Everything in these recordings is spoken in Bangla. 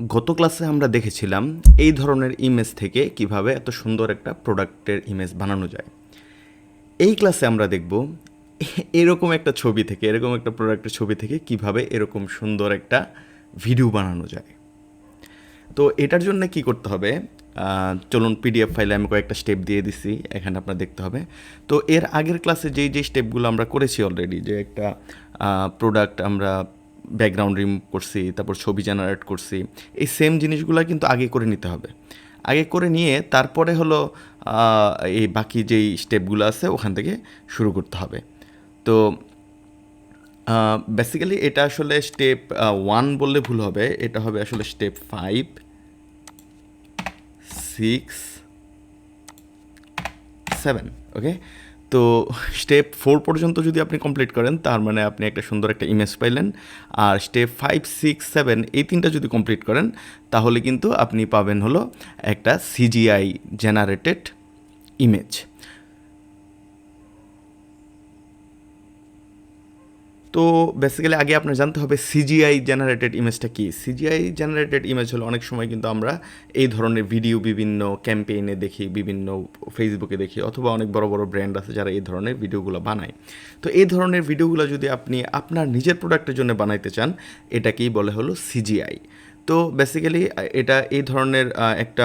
গত ক্লাসে আমরা দেখেছিলাম এই ধরনের ইমেজ থেকে কীভাবে এত সুন্দর একটা প্রোডাক্টের ইমেজ বানানো যায়। এই ক্লাসে আমরা দেখব এরকম একটা ছবি থেকে, এরকম একটা প্রোডাক্টের ছবি থেকে কীভাবে এরকম সুন্দর একটা ভিডিও বানানো যায়। তো এটার জন্য কি করতে হবে? চলুন পিডিএফ ফাইলে আমি কয়েকটা স্টেপ দিয়ে দিছি, এখানে আপনার দেখতে হবে। তো এর আগের ক্লাসে যেই যেই স্টেপগুলো আমরা করেছি অলরেডি যে একটা প্রোডাক্ট আমরা ব্যাকগ্রাউন্ড রিমুভ করছি, তারপর ছবি জেনারেট করছি, এই সেম জিনিসগুলো কিন্তু আগে করে নিতে হবে। আগে করে নিয়ে তারপরে হলো এই বাকি যেই স্টেপগুলো আছে ওখান থেকে শুরু করতে হবে। তো বেসিক্যালি এটা আসলে স্টেপ ওয়ান বললে ভুল হবে, এটা হবে আসলে step five six seven okay তো স্টেপ ফোর পর্যন্ত যদি আপনি কমপ্লিট করেন, তার মানে আপনি একটা সুন্দর একটা ইমেজ পাইলেন। আর স্টেপ ফাইভ সিক্স সেভেন এই তিনটা যদি কমপ্লিট করেন, তাহলে কিন্তু আপনি পাবেন হলো একটা সিজিআই জেনারেটেড ইমেজ তো বেসিক্যালি আগে আপনার জানতে হবে সিজিআই জেনারেটেড ইমেজটা কি? সিজিআই জেনারেটেড ইমেজ হলো অনেক সময় কিন্তু আমরা এই ধরনের ভিডিও বিভিন্ন ক্যাম্পেইনে দেখি, বিভিন্ন ফেসবুকে দেখি অথবা অনেক বড় বড় ব্র্যান্ড আছে যারা এই ধরনের ভিডিওগুলো বানায়। তো এই ধরনের ভিডিওগুলো যদি আপনি আপনার নিজের প্রোডাক্টের জন্য বানাইতে চান, এটাকেই বলে হলো সিজিআই তো বেসিক্যালি এটা এই ধরনের একটা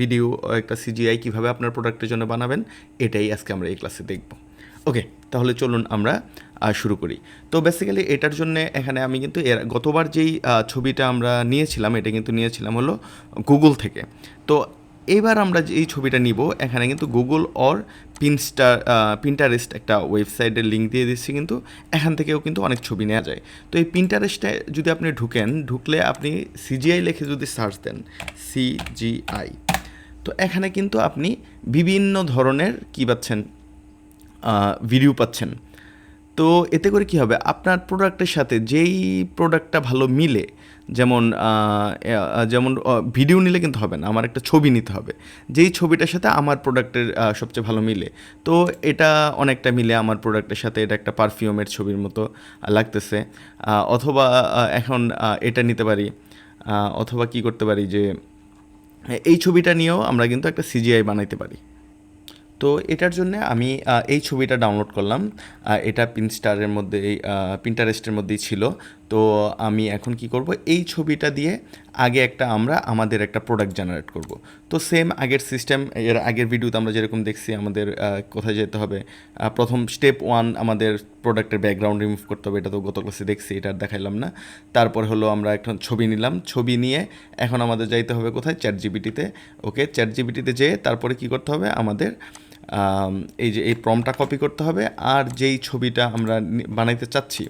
ভিডিও একটা সিজিআই কীভাবে আপনার প্রোডাক্টের জন্য বানাবেন, এটাই আজকে আমরা এই ক্লাসে দেখব। ওকে তাহলে চলুন আমরা শুরু করি। তো বেসিক্যালি এটার জন্য এখানে আমি কিন্তু এর, গতবার যেই ছবিটা আমরা নিয়েছিলাম, এটা কিন্তু নিয়েছিলাম হলো গুগল থেকে। তো এবার আমরা যে এই ছবিটা নিব, এখানে কিন্তু গুগল অর পিনস্টার পিন্টারেস্ট একটা ওয়েবসাইটের লিঙ্ক দিয়ে দিচ্ছি কিন্তু এখান থেকেও কিন্তু অনেক ছবি নেওয়া যায়। তো এই পিন্টারেস্টে যদি আপনি ঢুকেন, ঢুকলে আপনি সিজিআই লেখে যদি সার্চ দেন সিজিআই তো এখানে কিন্তু আপনি বিভিন্ন ধরনের কী পাচ্ছেন? ভিডিও পাচ্ছেন। তো এতে করে কি হবে? আপনার প্রোডাক্টের সাথে যেই প্রোডাক্টটা ভালো মিলে, যেমন যেমন ভিডিও নিলে কিন্তু হবে না, আমার একটা ছবি নিতে হবে। যেই ছবিটার সাথে আমার প্রোডাক্টের সবচেয়ে ভালো মিলে, তো এটা অনেকটা মিলে আমার প্রোডাক্টের সাথে, এটা একটা পারফিউমের ছবির মতো লাগতেছে। অথবা এখন এটা নিতে পারি অথবা কি করতে পারি যে, এই ছবিটা নিয়েও আমরা কিন্তু একটা সিজিআই বানাইতে পারি। তো এটার জন্য আমি এই ছবিটা ডাউনলোড করলাম। এটা পিনস্টারের মধ্যে পিন্টারেস্টের মধ্যেই ছিল। তো আমি এখন কি করব এই ছবিটা দিয়ে আগে একটা আমরা আমাদের একটা প্রোডাক্ট জেনারেট করব। তো সেম আগের সিস্টেম এর আগের ভিডিওতে আমরা যেরকম দেখছি আমাদের কোথায় যেতে হবে। প্রথম স্টেপ ওয়ান আমাদের প্রোডাক্টের ব্যাকগ্রাউন্ড রিমুভ করতে হবে এটা তো গত ক্লাসে দেখছি এটা দেখাইলাম না। তারপর হলো আমরা একটা ছবি নিলাম ছবি নিয়ে এখন আমাদের যাইতে হবে কোথায়? চ্যাট জিবিটিতে ওকে চ্যাট জিবিটিতে যেয়ে তারপরে কি করতে হবে? আমাদের আম, এই যে এই প্রমটা কপি করতে হবে আর যেই ছবিটা আমরা বানাইতে চাচ্ছি।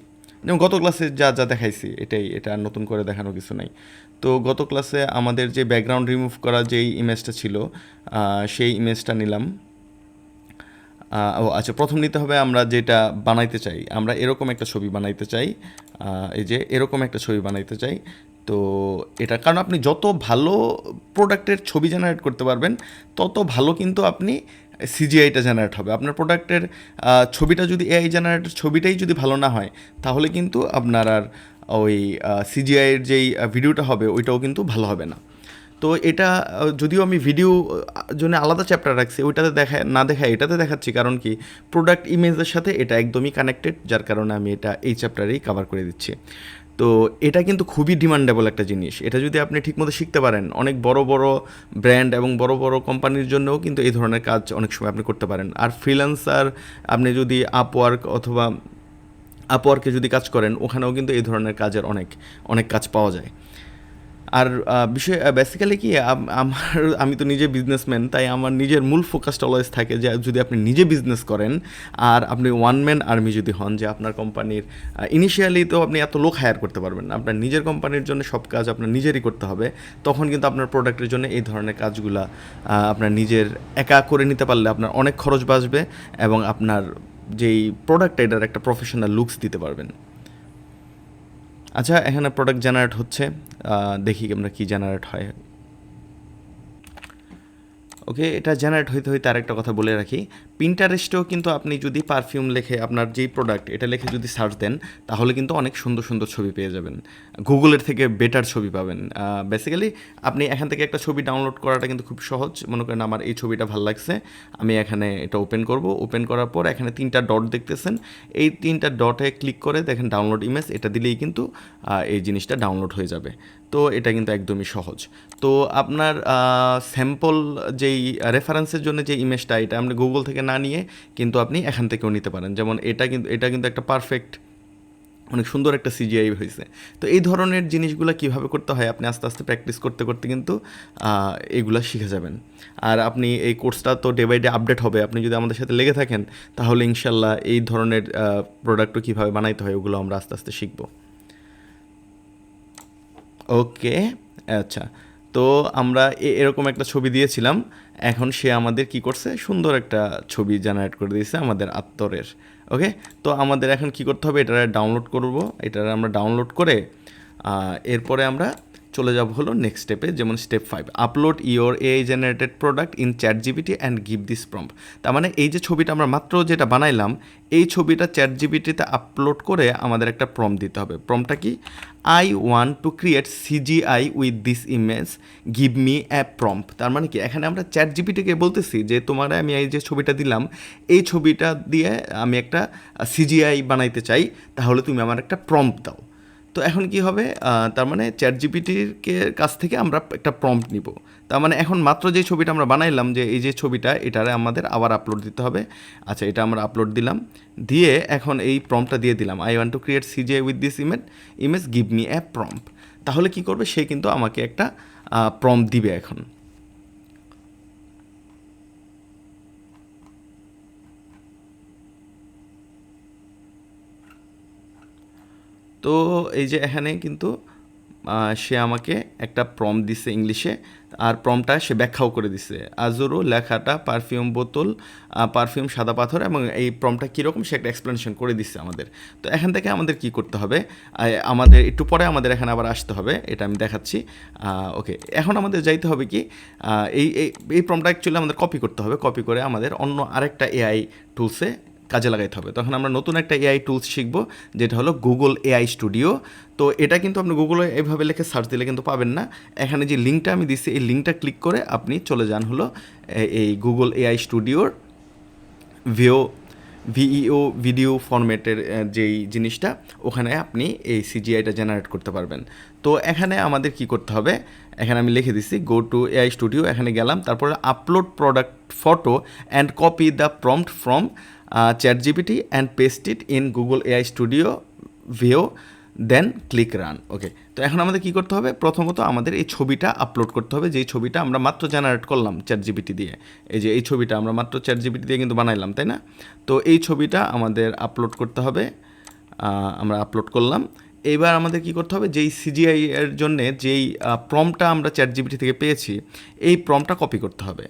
যেমন গত ক্লাসে যা যা দেখাইছি, এটাই, এটা নতুন করে দেখানো কিছু নাই। তো গত ক্লাসে আমাদের যে ব্যাকগ্রাউন্ড রিমুভ করা যেই ইমেজটা ছিল সেই ইমেজটা নিলাম। ও আচ্ছা প্রথম নিতে হবে আমরা যেটা বানাইতে চাই। আমরা এরকম একটা ছবি বানাইতে চাই। এই যে এরকম একটা ছবি বানাইতে চাই। তো এটা, কারণ আপনি যত ভালো প্রোডাক্টের ছবি জেনারেট করতে পারবেন, তত ভালো কিন্তু আপনি সিজিআইটা জেনারেট হবে। আপনার প্রোডাক্টের ছবিটা যদি এআই জেনারেটের ছবিটাই যদি ভালো না হয়, তাহলে কিন্তু আপনার আর ওই সিজিআইয়ের যেই ভিডিওটা হবে, ওইটাও কিন্তু ভালো হবে না। তো এটা যদিও আমি ভিডিও জন্য আলাদা চ্যাপ্টার রাখছি, ওইটাতে দেখা, না দেখা, এটাতে দেখাচ্ছি। কারণ কি প্রোডাক্ট ইমেজের সাথে এটা একদমই কানেক্টেড যার কারণে আমি এটা এই চ্যাপ্টারেই কভার করে দিচ্ছি। তো এটা কিন্তু খুবই ডিমান্ডেবল একটা জিনিস। এটা যদি আপনি ঠিকমতো শিখতে পারেন, অনেক বড় বড় ব্র্যান্ড এবং বড় বড় কোম্পানির জন্যও কিন্তু এই ধরনের কাজ অনেক সময় আপনি করতে পারেন। আর ফ্রিল্যান্সার আপনি যদি আপওয়ার্ক অথবা আপওয়ার্কে যদি কাজ করেন, ওখানেও কিন্তু এই ধরনের কাজের অনেক অনেক কাজ পাওয়া যায়। আর বিষয় বেসিক্যালি কি আমার, আমি তো নিজে বিজনেসম্যান তাই আমার নিজের মূল ফোকাসটা অলওয়েজ থাকে যে, যদি আপনি নিজে বিজনেস করেন, আর আপনি ওয়ান ম্যান আর্মি যদি হন, যে আপনার কোম্পানির ইনিশিয়ালি তো আপনি এত লোক হায়ার করতে পারবেন না। আপনার নিজের কোম্পানির জন্য সব কাজ আপনার নিজেরই করতে হবে। তখন কিন্তু আপনার প্রোডাক্টের জন্য এই ধরনের কাজগুলা আপনার নিজের একা করে নিতে পারলে আপনার অনেক খরচ বাঁচবে এবং আপনার যেই প্রোডাক্ট এটার একটা প্রফেশনাল লুকস দিতে পারবেন। আচ্ছা এখানে প্রোডাক্ট জেনারেট হচ্ছে। দেখি আমরা কি জেনারেট হয়। ওকে এটা জেনারেট হইতে হইতে আরেকটা কথা বলে রাখি। পিন্টারেস্টেও কিন্তু আপনি যদি পারফিউম লেখে আপনার যেই প্রোডাক্ট এটা লিখে যদি সার্চ দেন, তাহলে কিন্তু অনেক সুন্দর সুন্দর ছবি পেয়ে যাবেন। গুগলের থেকে বেটার ছবি পাবেন। বেসিক্যালি আপনি এখান থেকে একটা ছবি ডাউনলোড করাটা কিন্তু খুব সহজ। মনে করেন আমার এই ছবিটা ভালো লাগছে, আমি এখানে এটা ওপেন করব। ওপেন করার পর এখানে তিনটা ডট দেখতেছেন। এই তিনটা ডটে ক্লিক করে দেখেন ডাউনলোড ইমেজ এটা দিলেই কিন্তু এই জিনিসটা ডাউনলোড হয়ে যাবে। তো এটা কিন্তু একদমই সহজ। তো আপনার স্যাম্পল যেই রেফারেন্সের জন্য যে ইমেজটা এটা আপনি গুগল থেকে না নিয়ে কিন্তু আপনি এখান থেকেও নিতে পারেন। যেমন এটা কিন্তু এটা কিন্তু একটা পারফেক্ট অনেক সুন্দর একটা সিজিআই হয়েছে। তো এই ধরনের জিনিসগুলো কীভাবে করতে হয়? আপনি আস্তে আস্তে প্র্যাকটিস করতে করতে কিন্তু এগুলা শিখে যাবেন। আর আপনি এই কোর্সটা তো ডে বাই ডে আপডেট হবে। আপনি যদি আমাদের সাথে লেগে থাকেন, তাহলে ইনশাল্লাহ এই ধরনের প্রোডাক্টও কীভাবে বানাইতে হয়, ওগুলো আমরা আস্তে আস্তে শিখব। ওকে আচ্ছা। তো আমরা এরকম একটা ছবি দিয়েছিলাম। এখন সে আমাদের কি করছে? সুন্দর একটা ছবি জেনারেট করে দিয়েছে আমাদের আত্মরের। ওকে? তো আমাদের এখন কি করতে হবে? এটা ডাউনলোড করব। এটা আমরা ডাউনলোড করে এরপরে আমরা চলে যাব হলো নেক্সট স্টেপে যেমন step five upload your AI generated product in chat GPT and give this prompt তার মানে এই যে ছবিটা আমরা মাত্র যেটা বানাইলাম, এই ছবিটা চ্যাট জিবিটিতে আপলোড করে আমাদের একটা প্রম দিতে হবে। প্রমটা কি? I want to create CGI with this image give me a prompt তার মানে কি? এখানে আমরা চ্যাট জিবিটিকে বলতেছি যে তোমার আমি এই যে ছবিটা দিলাম, এই ছবিটা দিয়ে আমি একটা সিজিআই বানাইতে চাই, তাহলে তুমি আমার একটা প্রম্প দাও। তো এখন কি হবে? তার মানে চ্যাট জিপিটির কাছ থেকে আমরা একটা প্রম্পট নিব। তার মানে এখন মাত্র যে ছবিটা আমরা বানাইলাম, যে এই যে ছবিটা, এটারে আমাদের আবার আপলোড দিতে হবে। আচ্ছা এটা আমরা আপলোড দিলাম। দিয়ে এখন এই প্রম্পটটা দিয়ে দিলাম। I want to create CGI with this image image give me a prompt তাহলে কি করবে? সে কিন্তু আমাকে একটা প্রম্প দিবে এখন। তো এই যে এখানে কিন্তু সে আমাকে একটা প্রম দিছে ইংলিশে আর প্রমটা সে ব্যাখ্যাও করে দিছে। আজুরো লেখাটা পারফিউম বোতল পারফিউম সাদা পাথর এবং এই প্রমটা কীরকম সে একটা এক্সপ্লেনেশন করে দিচ্ছে আমাদের। তো এখান থেকে আমাদের কি করতে হবে? আমাদের একটু পরে আমাদের এখানে আবার আসতে হবে, এটা আমি দেখাচ্ছি। ওকে এখন আমাদের যাইতে হবে কি এই এই এই প্রমটা অ্যাকচুয়ালি আমাদের কপি করতে হবে। কপি করে আমাদের অন্য আরেকটা এআই টুলসে কাজে লাগাইতে হবে। তখন আমরা নতুন একটা এআই টুলস শিখব, যেটা হলো গুগল এআই স্টুডিও তো এটা কিন্তু আপনি গুগলে এভাবে লিখে সার্চ দিলে কিন্তু পাবেন না। এখানে যে লিঙ্কটা আমি দিচ্ছি এই লিঙ্কটা ক্লিক করে আপনি চলে যান হলো এই গুগল এআই স্টুডিওর ভিও ভিইও ভিডিও ফরম্যাটের যেই জিনিসটা, ওখানে আপনি এই সিজিআইটা জেনারেট করতে পারবেন। তো এখানে আমাদের কি করতে হবে, এখানে আমি লিখে দিচ্ছি গো টু এআই স্টুডিও এখানে গেলাম, তারপরে upload product photo and copy the prompt from chat GPT and paste it in Google AI studio Veo then click run okay তো এখন আমাদের কি করতে হবে? প্রথমত আমাদের এই ছবিটা আপলোড করতে হবে। যেই ছবিটা আমরা মাত্র জেনারেট করলাম চ্যাট জিপিটি দিয়ে। এই যে এই ছবিটা আমরা মাত্র চ্যাট জিপিটি দিয়ে কিন্তু বানাইলাম, তাই না? তো এই ছবিটা আমাদের আপলোড করতে হবে। আমরা আপলোড করলাম। এইবার আমাদের কি করতে হবে? যেই সিজিআই এর জন্য যেই প্রমটা আমরা চ্যাট জিপিটি থেকে পেয়েছি, এই প্রমটা কপি করতে হবে।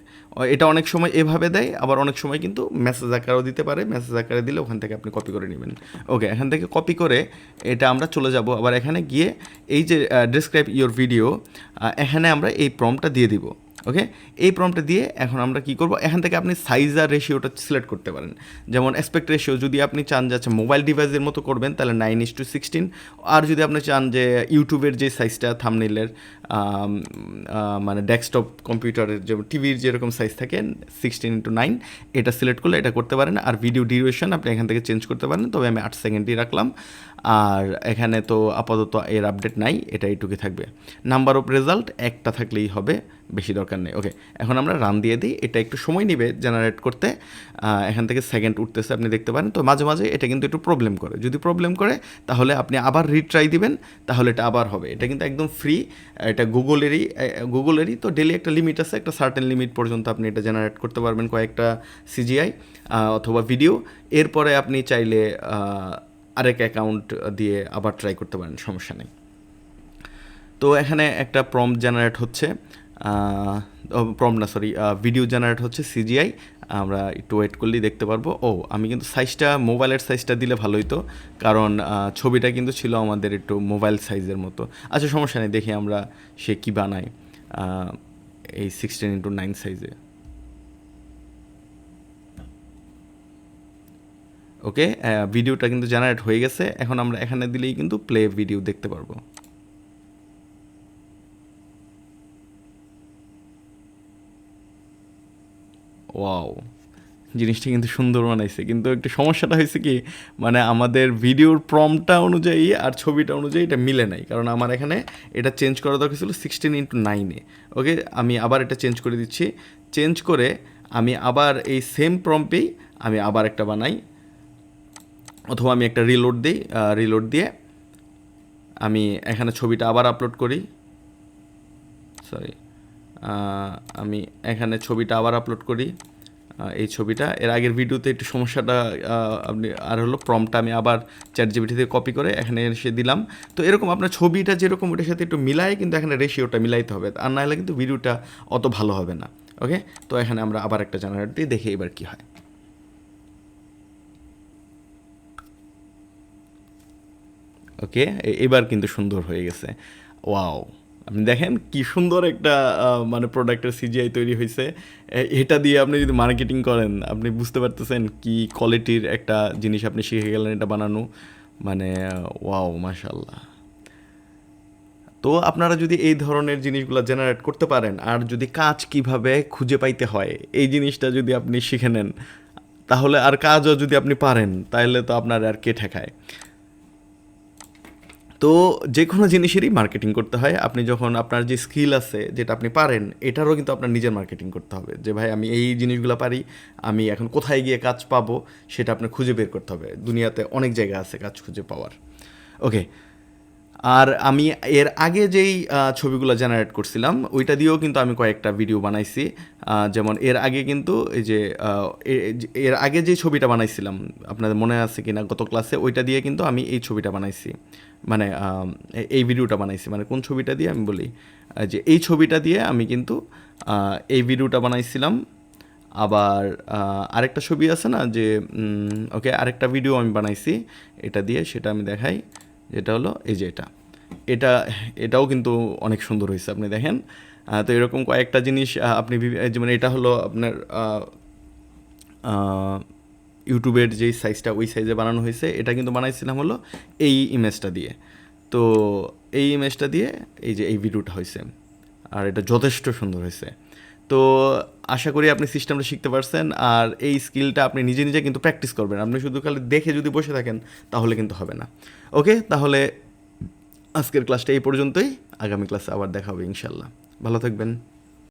এটা অনেক সময় এভাবে দেয়, আবার অনেক সময় কিন্তু মেসেজ আকারেও দিতে পারে মেসেজ আকারে দিলে ওখান থেকে আপনি কপি করে নেবেন। ওকে এখান থেকে কপি করে এটা আমরা চলে যাব। আবার এখানে গিয়ে এই যে ডিসক্রাইব ইওর ভিডিও এখানে আমরা এই প্রমটা দিয়ে দিব। ওকে এই প্রমটা দিয়ে এখন আমরা কি করব? এখান থেকে আপনি সাইজ আর রেশিওটা সিলেক্ট করতে পারেন। যেমন অ্যাসপেক্ট রেশিও যদি আপনি চান যে আচ্ছা মোবাইল ডিভাইসের মতো করবেন, তাহলে নাইন ইস টু সিক্সটিন আর যদি আপনি চান যে ইউটিউবের যে সাইজটা থামনিলের মানে ডেস্কটপ কম্পিউটারের যে টিভির যেরকম সাইজ থাকে সিক্সটিন ইন্টু নাইন এটা সিলেক্ট করলে এটা করতে পারেন। আর ভিডিও ডিউরেশন আপনি এখান থেকে চেঞ্জ করতে পারেন, তবে আমি আট সেকেন্ডই রাখলাম। আর এখানে তো আপাতত এর আপডেট নাই, এটা এইটুকুই থাকবে। নাম্বার অফ রেজাল্ট একটা থাকলেই হবে, বেশি দরকার নেই। ওকে এখন আমরা রান দিয়ে দিই। এটা একটু সময় নেবে জেনারেট করতে। এখান থেকে সেকেন্ড উঠতেছে, আপনি দেখতে পারেন। তো মাঝে মাঝে এটা কিন্তু একটু প্রবলেম করে। যদি প্রবলেম করে, তাহলে আপনি আবার রিট্রাই দিবেন, তাহলে এটা আবার হবে। এটা কিন্তু একদম ফ্রি এটা গুগলেরই গুগলেরই তো ডেলি একটা লিমিট আছে। একটা সার্টেন লিমিট পর্যন্ত আপনি এটা জেনারেট করতে পারবেন কয়েকটা সিজিআই অথবা ভিডিও এরপরে আপনি চাইলে আরেক অ্যাকাউন্ট দিয়ে আবার ট্রাই করতে পারেন। সমস্যা নেই। তো এখানে একটা প্রম জেনারেট হচ্ছে। প্রম না সরি ভিডিও জেনারেট হচ্ছে সিজিআই আমরা একটু ওয়েট করলেই দেখতে পারব। ও, আমি কিন্তু সাইজটা মোবাইলের সাইজটা দিলে ভালো হতো কারণ ছবিটা কিন্তু ছিল আমাদের একটু মোবাইল সাইজের মতো। আচ্ছা সমস্যা নেই, দেখি আমরা সে কী বানাই এই সিক্সটিন ইন্টু নাইন সাইজে ওকে ভিডিওটা কিন্তু জেনারেট হয়ে গেছে, এখন আমরা এখানে দিলেই কিন্তু প্লে ভিডিও দেখতে পারব। ওয়াও, জিনিসটা কিন্তু সুন্দর বানাইছে। কিন্তু একটু সমস্যাটা হয়েছে কি মানে আমাদের ভিডিওর প্রমটা অনুযায়ী আর ছবিটা অনুযায়ী এটা মিলে নাই। কারণ আমার এখানে এটা চেঞ্জ করা দরকার ছিল সিক্সটিন ইন্টু নাইনে ওকে আমি আবার এটা চেঞ্জ করে দিচ্ছি। চেঞ্জ করে আমি আবার এই সেম প্রম্পেই আমি আবার একটা বানাই। অথবা আমি একটা রিলোড দিই রিলোড দিয়ে আমি এখানে ছবিটা আবার আপলোড করি। সরি আমি এখানে ছবিটা আবার আপলোড করি। এই ছবিটা, এর আগের ভিডিওতে একটু সমস্যাটা আপনি আর হলো প্রমটা আমি আবার চ্যাট জিবিটি থেকে কপি করে এখানে এসে দিলাম। তো এরকম আপনার ছবিটা যেরকম, ওটার সাথে একটু মিলায় কিন্তু এখানে রেশিওটা মিলাইতে হবে। আর না হলে কিন্তু ভিডিওটা অত ভালো হবে না। ওকে তো এখানে আমরা আবার একটা জেনারেট দিয়ে দেখি এবার কি হয়। ওকে এবার কিন্তু সুন্দর হয়ে গেছে। ওয়াও আপনি দেখেন কি সুন্দর একটা মানে প্রোডাক্টের সিজিআই তৈরি হয়েছে এটা দিয়ে আপনি যদি মার্কেটিং করেন, আপনি বুঝতে পারতেছেন কি কোয়ালিটির একটা জিনিস আপনি শিখে গেলেন এটা বানানো। মানে ওয়াও মাশাল্লাহ তো আপনারা যদি এই ধরনের জিনিসগুলো জেনারেট করতে পারেন, আর যদি কাজ কীভাবে খুঁজে পাইতে হয়, এই জিনিসটা যদি আপনি শিখে নেন, তাহলে আর কাজও যদি আপনি পারেন তাহলে তো আপনার আর কে ঠেকায়। তো যে কোনো জিনিসেরই মার্কেটিং করতে হয়। আপনি যখন আপনার যে স্কিল আছে, যেটা আপনি পারেন, এটারও কিন্তু আপনার নিজের মার্কেটিং করতে হবে। যে ভাই, আমি এই জিনিসগুলো পারি, আমি এখন কোথায় গিয়ে কাজ পাবো, সেটা আপনার খুঁজে বের করতে হবে। দুনিয়াতে অনেক জায়গা আছে কাজ খুঁজে পাওয়ার। ওকে আর আমি এর আগে যেই ছবিগুলো জেনারেট করছিলাম, ওইটা দিয়েও কিন্তু আমি কয়েকটা ভিডিও বানাইছি। যেমন এর আগে কিন্তু এই যে এর আগে যে ছবিটা বানাইছিলাম, আপনাদের মনে আছে কিনা গত ক্লাসে ওইটা দিয়ে কিন্তু আমি এই ছবিটা বানাইছি। মানে এই ভিডিওটা বানাইছি। মানে কোন ছবিটা দিয়ে আমি বলি যে এই ছবিটা দিয়ে আমি কিন্তু এই ভিডিওটা বানাইছিলাম। আবার আরেকটা ছবি আছে না যে ওকে, আরেকটা ভিডিও আমি বানাইছি, এটা দিয়ে সেটা আমি দেখাই। যেটা হলো, এই যে এটা। এটা, এটাও কিন্তু অনেক সুন্দর হয়েছে, আপনি দেখেন। তো এরকম কয়েকটা জিনিস আপনি যেমন এটা হলো আপনার ইউটিউবের যেই সাইজটা ওই সাইজে বানানো হয়েছে, এটা কিন্তু বানাইছিলাম হলো এই ইমেজটা দিয়ে। তো এই ইমেজটা দিয়ে এই যে এই ভিডিওটা হয়েছে, আর এটা যথেষ্ট সুন্দর হয়েছে। তো আশা করি আপনি সিস্টেমটা শিখতে পারছেন, আর এই স্কিলটা আপনি নিজে নিজে কিন্তু প্র্যাকটিস করবেন। আপনি শুধু খালি দেখে যদি বসে থাকেন, তাহলে কিন্তু হবে না। ওকে তাহলে আজকের ক্লাসটা এই পর্যন্তই। আগামী ক্লাসে আবার দেখা হবে ইনশাল্লাহ ভালো থাকবেন।